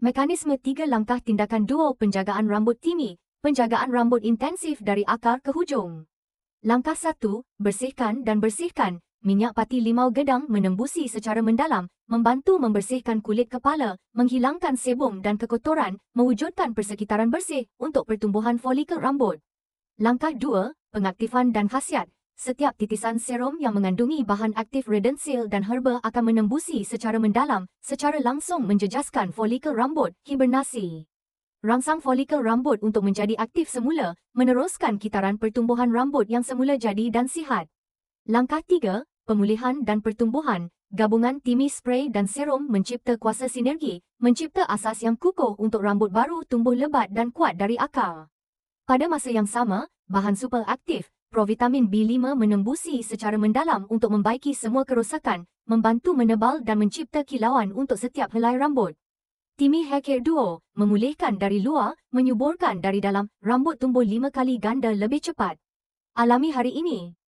Mekanisme tiga langkah tindakan duo penjagaan rambut Timi, penjagaan rambut intensif dari akar ke hujung. Langkah satu, bersihkan dan bersihkan. Minyak pati limau gedang menembusi secara mendalam, membantu membersihkan kulit kepala, menghilangkan sebum dan kekotoran, mewujudkan persekitaran bersih untuk pertumbuhan folikel rambut. Langkah dua, pengaktifan dan khasiat. Setiap titisan serum yang mengandungi bahan aktif redensil dan herba akan menembusi secara mendalam, secara langsung menjejaskan folikel rambut, hibernasi. Rangsang folikel rambut untuk menjadi aktif semula, meneruskan kitaran pertumbuhan rambut yang semula jadi dan sihat. Langkah tiga, pemulihan dan pertumbuhan. Gabungan Timi Spray dan Serum mencipta kuasa sinergi, mencipta asas yang kukuh untuk rambut baru tumbuh lebat dan kuat dari akar. Pada masa yang sama, bahan super aktif, provitamin B5 menembusi secara mendalam untuk membaiki semua kerosakan, membantu menebal dan mencipta kilauan untuk setiap helai rambut. Timi Hair Care Duo memulihkan dari luar, menyuburkan dari dalam, rambut tumbuh lima kali ganda lebih cepat. Alami hari ini.